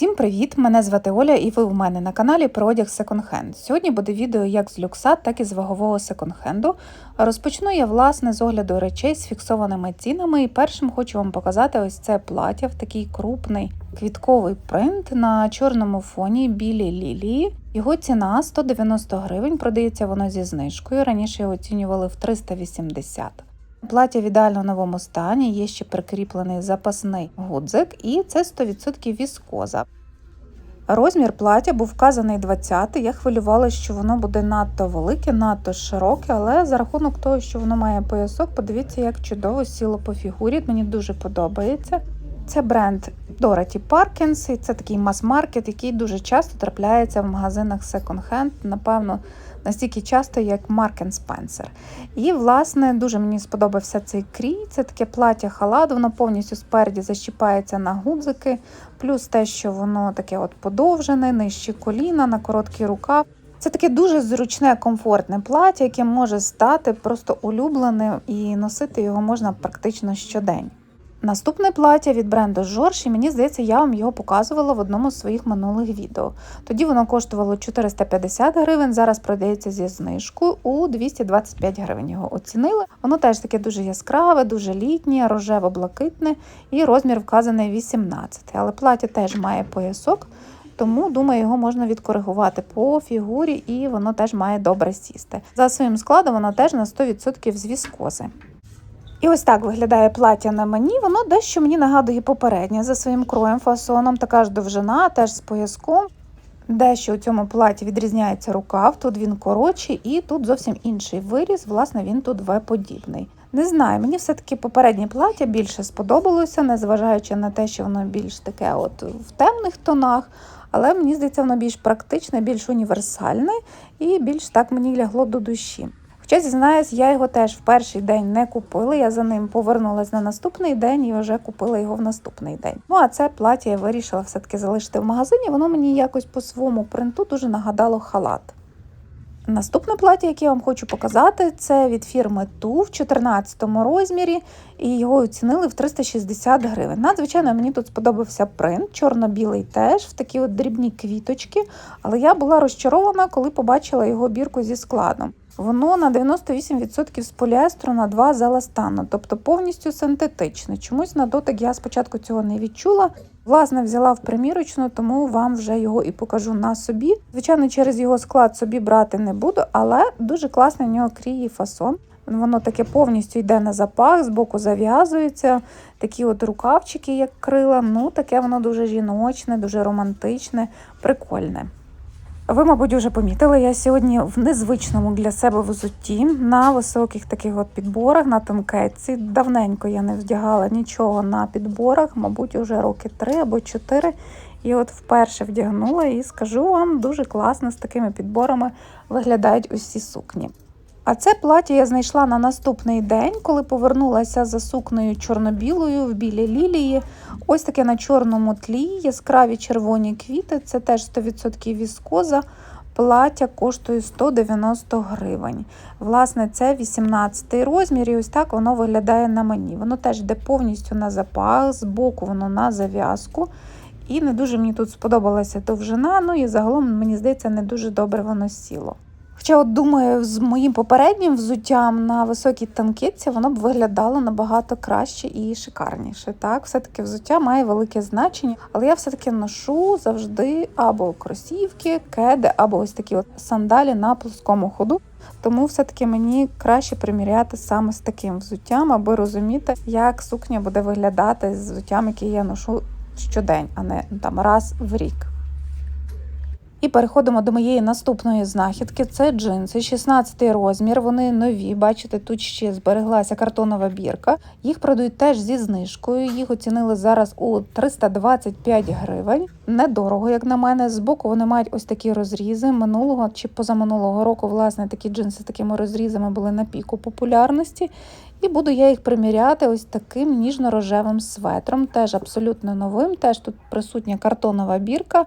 Усім привіт! Мене звати Оля і ви в мене на каналі про одяг секонд-хенд. Сьогодні буде відео як з люкса, так і з вагового секонд-хенду. Розпочну я власне з огляду речей з фіксованими цінами. І першим хочу вам показати ось це плаття в такий крупний квітковий принт на чорному фоні білі лілії. Його ціна 190 гривень, продається воно зі знижкою. Раніше його оцінювали в 380 Плаття в ідеально новому стані, є ще прикріплений запасний гудзик, і це 100% віскоза. Розмір плаття був вказаний 20 Я хвилювалася, що воно буде надто велике, надто широке, але за рахунок того, що воно має поясок, подивіться, як чудово сіло по фігурі. Мені дуже подобається. Це бренд Dorothy Parkins, і це такий мас-маркет, який дуже часто трапляється в магазинах секонд-хенд. Напевно, настільки часто, як Mark Spencer. І, власне, дуже мені сподобався цей крій. Це таке плаття халат, воно повністю спереді защіпається на гудзики, плюс те, що воно таке от подовжене, нижче коліна, на короткий рукав. Це таке дуже зручне, комфортне плаття, яке може стати просто улюбленим і носити його можна практично щодень. Наступне плаття від бренду Жорж, і мені здається, я вам його показувала в одному з своїх минулих відео. Тоді воно коштувало 450 гривень, зараз продається зі знижкою у 225 гривень. Його оцінили. Воно теж таке дуже яскраве, дуже літнє, рожево-блакитне і розмір вказаний 18. Але плаття теж має поясок, тому думаю, його можна відкоригувати по фігурі, і воно теж має добре сісти. За своїм складом воно теж на 100% з віскози. І ось так виглядає плаття на мені. Воно дещо мені нагадує попереднє за своїм кроєм, фасоном, така ж довжина, теж з пояском. Дещо у цьому платі відрізняється рукав, тут він коротший і тут зовсім інший виріз, власне, він тут В-подібний. Не знаю, мені все-таки попереднє плаття більше сподобалося, незважаючи на те, що воно більш таке от в темних тонах, але мені здається, воно більш практичне, більш універсальне і більш так мені лягло до душі. Хоча, зізнаюсь, я його теж в перший день не купила. Я за ним повернулася на наступний день і вже купила його в наступний день. Ну а це плаття я вирішила все-таки залишити в магазині. Воно мені якось по своєму принту дуже нагадало халат. Наступне плаття, яке я вам хочу показати, це від фірми Ту в 14 розмірі, і його оцінили в 360 гривень. Надзвичайно, мені тут сподобався принт, чорно-білий теж, в такі от дрібні квіточки. Але я була розчарована, коли побачила його бірку зі складом. Воно на 98% з поліестру на 2 з еластану, тобто повністю синтетичне. Чомусь на дотик я спочатку цього не відчула. Власне, взяла в примірочну, тому вам вже його і покажу на собі. Звичайно, через його склад собі брати не буду, але дуже класний у нього крій фасон. Воно таке повністю йде на запах, збоку зав'язується. Такі от рукавчики, як крила. Ну, таке воно дуже жіночне, дуже романтичне, прикольне. Ви, мабуть, вже помітили, я сьогодні в незвичному для себе взутті на високих таких от підборах, на танкетці. Давненько я не вдягала нічого на підборах, мабуть, уже роки три або чотири. І от вперше вдягнула і скажу вам, дуже класно з такими підборами виглядають усі сукні. А це плаття я знайшла на наступний день, коли повернулася за сукнею чорно-білою в білій лілії. Ось таке на чорному тлі, яскраві червоні квіти, це теж 100% віскоза. Плаття коштує 190 гривень. Власне, це 18 розмір, і ось так воно виглядає на мені. Воно теж йде повністю на запах, збоку воно на зав'язку. І не дуже мені тут сподобалася довжина, ну і загалом, мені здається, не дуже добре воно сіло. Хоча, от думаю, з моїм попереднім взуттям на високій танкетці воно б виглядало набагато краще і шикарніше. Так, все-таки взуття має велике значення, але я все-таки ношу завжди або кросівки, кеди, або ось такі от сандалі на плоскому ходу. Тому все-таки мені краще приміряти саме з таким взуттям, аби розуміти, як сукня буде виглядати з взуттям, яке я ношу щодень, а не там раз в рік. І переходимо до моєї наступної знахідки. Це джинси, 16 розмір. Вони нові. Бачите, тут ще збереглася картонова бірка. Їх продають теж зі знижкою. Їх оцінили зараз у 325 гривень. Недорого, як на мене. Збоку вони мають ось такі розрізи. Минулого чи позаминулого року, власне, такі джинси з такими розрізами були на піку популярності. І буду я їх приміряти ось таким ніжно-рожевим светром, теж абсолютно новим. Теж тут присутня картонова бірка.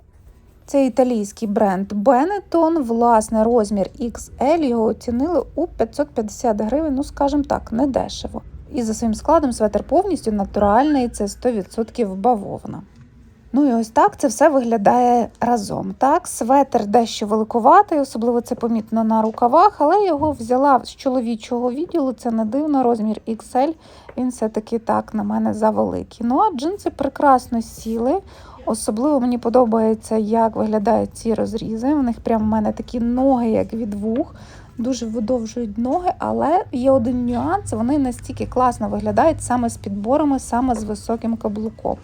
Це італійський бренд Benetton, власне, розмір XL, його оцінили у 550 гривень, ну, скажімо так, недешево. І за своїм складом светер повністю натуральний, це 100% бавовна. Ну і ось так це все виглядає разом. Так, светр дещо великуватий, особливо це помітно на рукавах, але його взяла з чоловічого відділу. Це не дивно, розмір XL. Він все-таки так на мене завеликий. Ну а джинси прекрасно сіли. Особливо мені подобається, як виглядають ці розрізи. У них прямо в мене такі ноги, як від вух. Дуже видовжують ноги, але є один нюанс: вони настільки класно виглядають саме з підборами, саме з високим каблуком.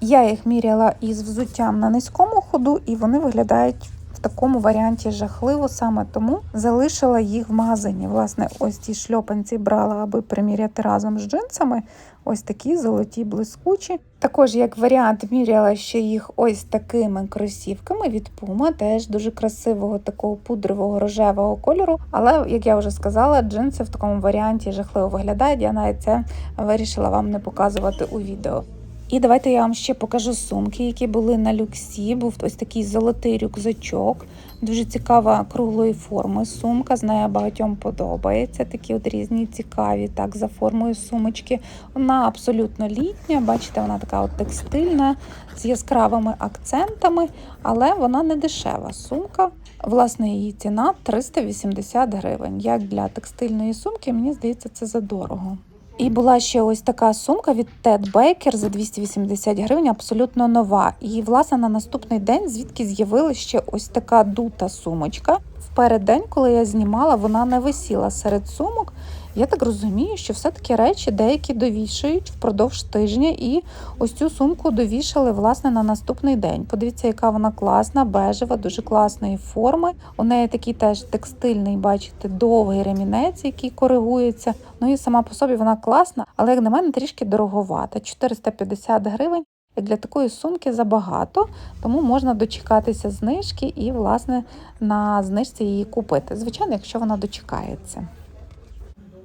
Я їх міряла із взуттям на низькому ходу, і вони виглядають в такому варіанті жахливо. Саме тому залишила їх в магазині. Власне, ось ці шльопанці брала, аби приміряти разом з джинсами. Ось такі золоті блискучі. Також, як варіант, міряла ще їх ось такими кросівками від Puma, теж дуже красивого такого пудрового рожевого кольору. Але, як я вже сказала, джинси в такому варіанті жахливо виглядають. Я навіть це вирішила вам не показувати у відео. І давайте я вам ще покажу сумки, які були на люксі. Був ось такий золотий рюкзачок. Дуже цікава круглої форми сумка. Знаю, багатьом подобається. Такі от різні цікаві, так, за формою сумочки. Вона абсолютно літня, бачите, вона така от текстильна, з яскравими акцентами, але вона не дешева сумка. Власне, її ціна 380 гривень. Як для текстильної сумки, мені здається, це задорого. І була ще ось така сумка від Ted Baker за 280 гривень, абсолютно нова. І, власне, на наступний день звідки з'явилася ще ось така дута сумочка. В переддень, коли я знімала, вона не висіла серед сумок. Я так розумію, що все-таки речі деякі довішують впродовж тижня, і ось цю сумку довішали власне на наступний день. Подивіться, яка вона класна, бежева, дуже класної форми. У неї такий теж текстильний, бачите, довгий ремінець, який коригується. Ну і сама по собі вона класна, але як на мене трішки дороговата. 450 гривень. Для такої сумки забагато, тому можна дочекатися знижки і, власне, на знижці її купити. Звичайно, якщо вона дочекається.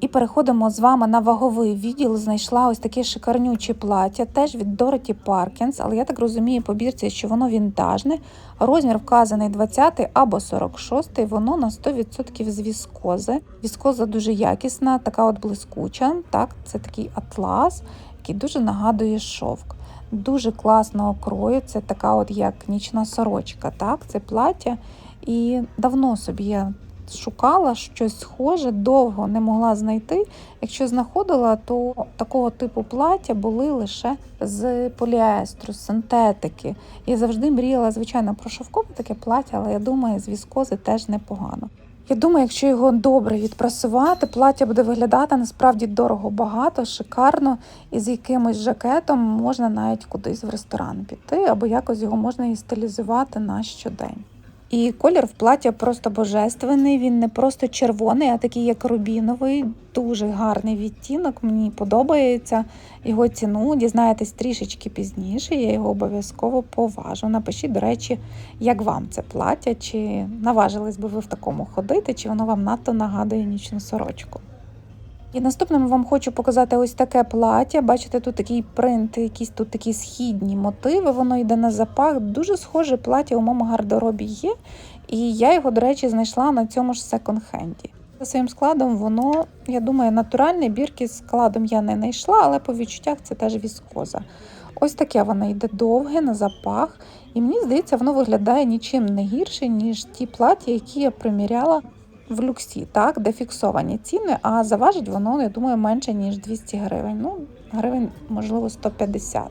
І переходимо з вами на ваговий відділ. Знайшла ось таке шикарнюче плаття, теж від Дороті Паркінс, але я так розумію по бірці, що воно вінтажне. Розмір вказаний 20 або 46, воно на 100% з віскози. Віскоза дуже якісна, така от блискуча. Так, Це такий атлас, який дуже нагадує шовк. Дуже класного крою, це така от як нічна сорочка. так, Це плаття. І давно собі я шукала щось схоже, довго не могла знайти. Якщо знаходила, то такого типу плаття були лише з поліестру, з синтетики. Я завжди мріяла, звичайно, про шовкове таке плаття, але я думаю, з віскози теж непогано. Я думаю, якщо його добре відпрасувати, плаття буде виглядати насправді дорого, багато, шикарно, і з якимось жакетом можна навіть кудись в ресторан піти, або якось його можна і стилізувати на щодень. І колір в плаття просто божественний. Він не просто червоний, а такий як рубіновий. Дуже гарний відтінок. Мені подобається його ціну. Дізнаєтесь трішечки пізніше. Я його обов'язково поважу. Напишіть, до речі, як вам це плаття, чи наважились би ви в такому ходити, чи воно вам надто нагадує нічну сорочку. І наступним вам хочу показати ось таке плаття. Бачите, тут такий принт, якісь тут такі східні мотиви, воно йде на запах. Дуже схоже плаття у моєму гардеробі є. І я його, до речі, знайшла на цьому ж секонд-хенді. За своїм складом, воно, я думаю, натуральне бірки з складом я не знайшла, але по відчуттях це теж віскоза. Ось таке воно йде довге на запах. І мені здається, воно виглядає нічим не гірше, ніж ті плаття, які я приміряла в люксі, так, де фіксовані ціни, а заважить воно, я думаю, менше, ніж 200 гривень. Ну, гривень, можливо, 150.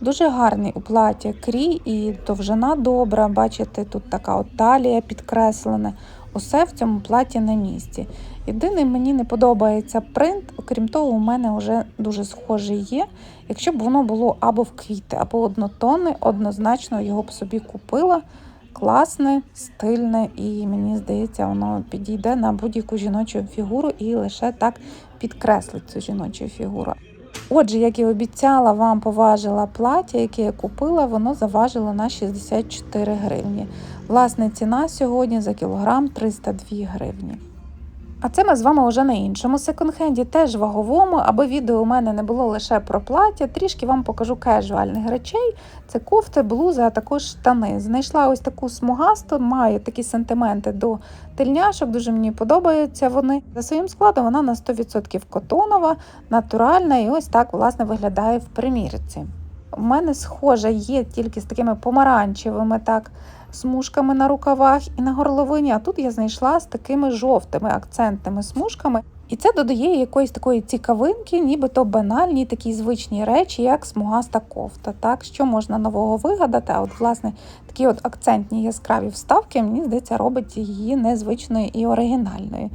Дуже гарний у платі крій і довжина добра. Бачите, тут така от талія підкреслена. Усе в цьому платі на місці. Єдине, мені не подобається принт, окрім того, у мене вже дуже схожий є. Якщо б воно було або в квіти, або однотонне, однозначно його б собі купила класне, стильне, і мені здається, воно підійде на будь-яку жіночу фігуру і лише так підкреслить цю жіночу фігуру. Отже, як і обіцяла, вам поважила плаття, яке я купила, воно заважило на 64 гривні. Власне, ціна сьогодні за кілограм 302 гривні. А це ми з вами вже на іншому секонд-хенді, теж ваговому, аби відео у мене не було лише про плаття, трішки вам покажу кежуальних речей. Це кофти, блузи, а також штани. Знайшла ось таку смугасту, має такі сентименти до тельняшок, дуже мені подобаються вони. За своїм складом вона на 100% котонова, натуральна і ось так власне виглядає в примірці. У мене схожа є тільки з такими помаранчевими так, смужками на рукавах і на горловині, а тут я знайшла з такими жовтими акцентними смужками. І це додає якоїсь такої цікавинки, нібито банальні такі звичні речі, як смугаста кофта. Так, що можна нового вигадати? А от, власне, такі от акцентні яскраві вставки, мені здається, робить її незвичною і оригінальною.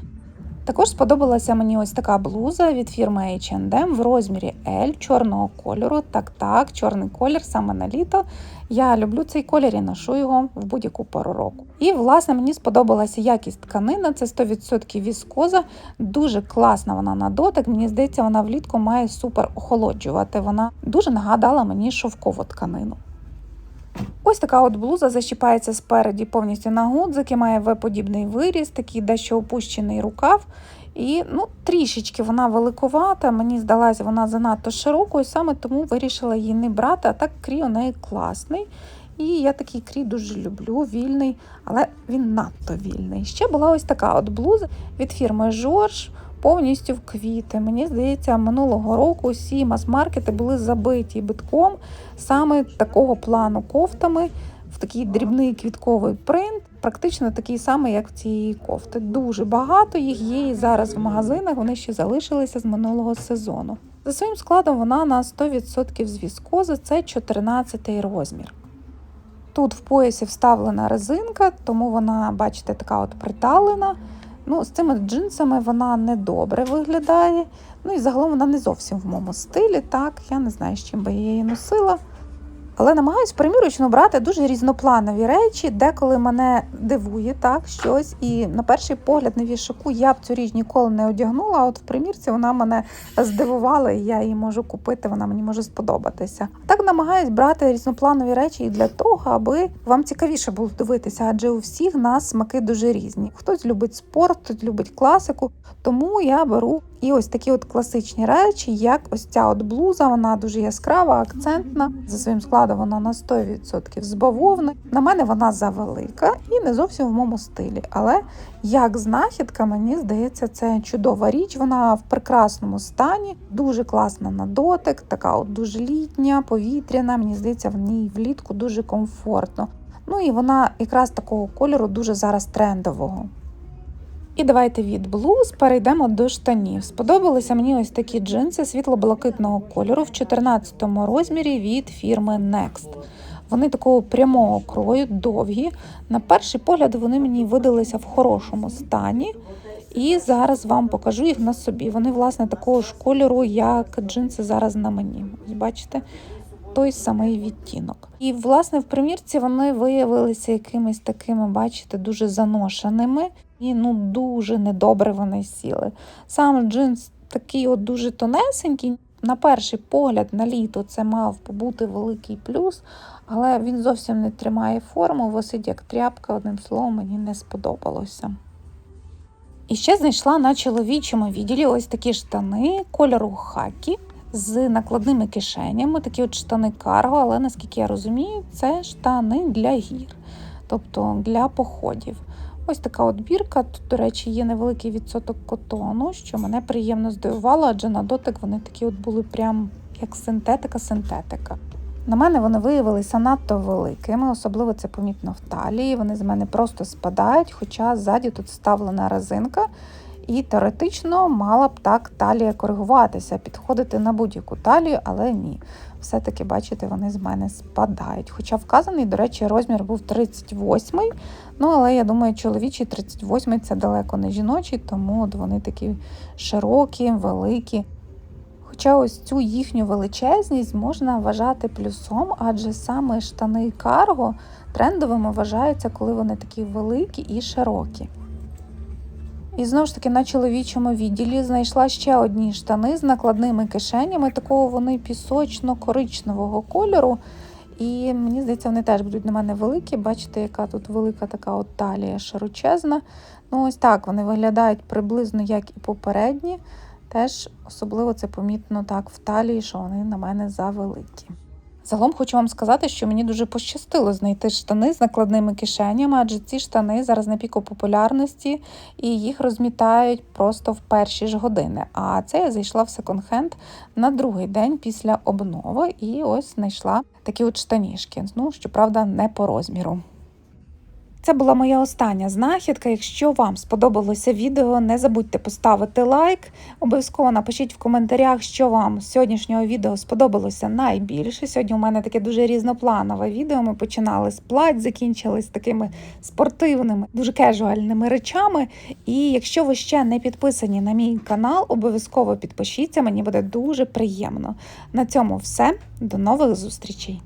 Також сподобалася мені ось така блуза від фірми H&M в розмірі L чорного кольору. Так, так, чорний колір саме на літо. Я люблю цей колір і ношу його в будь-яку пору року. І, власне, мені сподобалася якість тканини, це 100% віскоза. Дуже класна вона на дотик. Мені здається, вона влітку має супер охолоджувати. Вона дуже нагадала мені шовкову тканину. Ось така от блуза защіпається спереді повністю на гудзики, має В-подібний виріз, такий дещо опущений рукав. І ну, трішечки вона великовата, мені здалася вона занадто широкою, саме тому вирішила її не брати, а так крій у неї класний. І я такий крій дуже люблю, вільний, але він надто вільний. Ще була ось така от блуза від фірми Жорж, повністю в квіти. Мені здається, минулого року всі мас-маркети були забиті битком саме такого плану кофтами в такий дрібний квітковий принт, практично такий самий, як в цієї кофти. Дуже багато їх є і зараз в магазинах. Вони ще залишилися з минулого сезону. За своїм складом вона на 100% з віскози, це 14 розмір. Тут в поясі вставлена резинка, тому вона, бачите, така от приталена. Ну, З цими джинсами вона не добре виглядає. Ну і загалом вона не зовсім в моєму стилі. Так, я не знаю, з чим би я її носила. Але намагаюсь примірочно брати дуже різнопланові речі, деколи мене дивує так щось. І на перший погляд на вішаку я б цю річ ніколи не одягнула. А от в примірці вона мене здивувала, і я її можу купити, вона мені може сподобатися. Так намагаюсь брати різнопланові речі і для того, аби вам цікавіше було дивитися, адже у всіх нас смаки дуже різні. Хтось любить спорт, хтось любить класику. Тому я беру і ось такі от класичні речі, як ось ця от блуза, вона дуже яскрава, акцентна. За своїм складом вона на 100% з бавовни. На мене вона завелика і не зовсім в моєму стилі. Але як знахідка, мені здається, це чудова річ. Вона в прекрасному стані, дуже класна на дотик, така от дуже літня, повітряна. Мені здається, в ній влітку дуже комфортно. Ну і вона якраз такого кольору дуже зараз трендового. І давайте від блуз перейдемо до штанів. Сподобалися мені ось такі джинси світло-блакитного кольору в 14 розмірі від фірми Next. Вони такого прямого крою, довгі. На перший погляд вони мені видалися в хорошому стані. І зараз вам покажу їх на собі. Вони, власне, такого ж кольору, як джинси зараз на мені. Ось бачите, той самий відтінок. І, власне, в примірці вони виявилися якимись такими, бачите, дуже заношеними. І ну дуже недобре вони сіли. Сам джинс такий от дуже тонесенький. На перший погляд, на літо це мав побути великий плюс, але він зовсім не тримає форму, висить як тряпка, одним словом, мені не сподобалося. І ще знайшла на чоловічому відділі ось такі штани кольору хакі з накладними кишенями, такі от штани карго, але наскільки я розумію, це штани для гір, тобто для походів. Ось така от бірка. Тут, до речі, є невеликий відсоток котону, що мене приємно здивувало, адже на дотик вони такі от були прям як синтетика-синтетика. На мене вони виявилися надто великими, особливо це помітно в талії. Вони з мене просто спадають, хоча ззаді тут вставлена резинка. І теоретично мала б так талія коригуватися, підходити на будь-яку талію, але ні. Все-таки, бачите, вони з мене спадають. Хоча вказаний, до речі, розмір був 38 Ну, але я думаю, чоловічий 38 це далеко не жіночий, тому от вони такі широкі, великі. Хоча ось цю їхню величезність можна вважати плюсом, адже саме штани карго трендовими вважаються, коли вони такі великі і широкі. І знову ж таки на чоловічому відділі знайшла ще одні штани з накладними кишенями. Такого вони пісочно-коричневого кольору. І мені здається, вони теж будуть на мене великі. Бачите, яка тут велика така от талія широчезна. Ну, ось так вони виглядають приблизно як і попередні. Теж особливо це помітно так в талії, що вони на мене завеликі. Загалом хочу вам сказати, що мені дуже пощастило знайти штани з накладними кишенями, адже ці штани зараз на піку популярності і їх розмітають просто в перші ж години. А це я зайшла в секонд-хенд на другий день після обнови і ось знайшла такі от штанішки. Ну, щоправда, не по розміру. Це була моя остання знахідка. Якщо вам сподобалося відео, не забудьте поставити лайк. Обов'язково напишіть в коментарях, що вам з сьогоднішнього відео сподобалося найбільше. Сьогодні у мене таке дуже різнопланове відео. Ми починали з плать, закінчили з такими спортивними, дуже кежуальними речами. І якщо ви ще не підписані на мій канал, обов'язково підпишіться, мені буде дуже приємно. На цьому все. До нових зустрічей!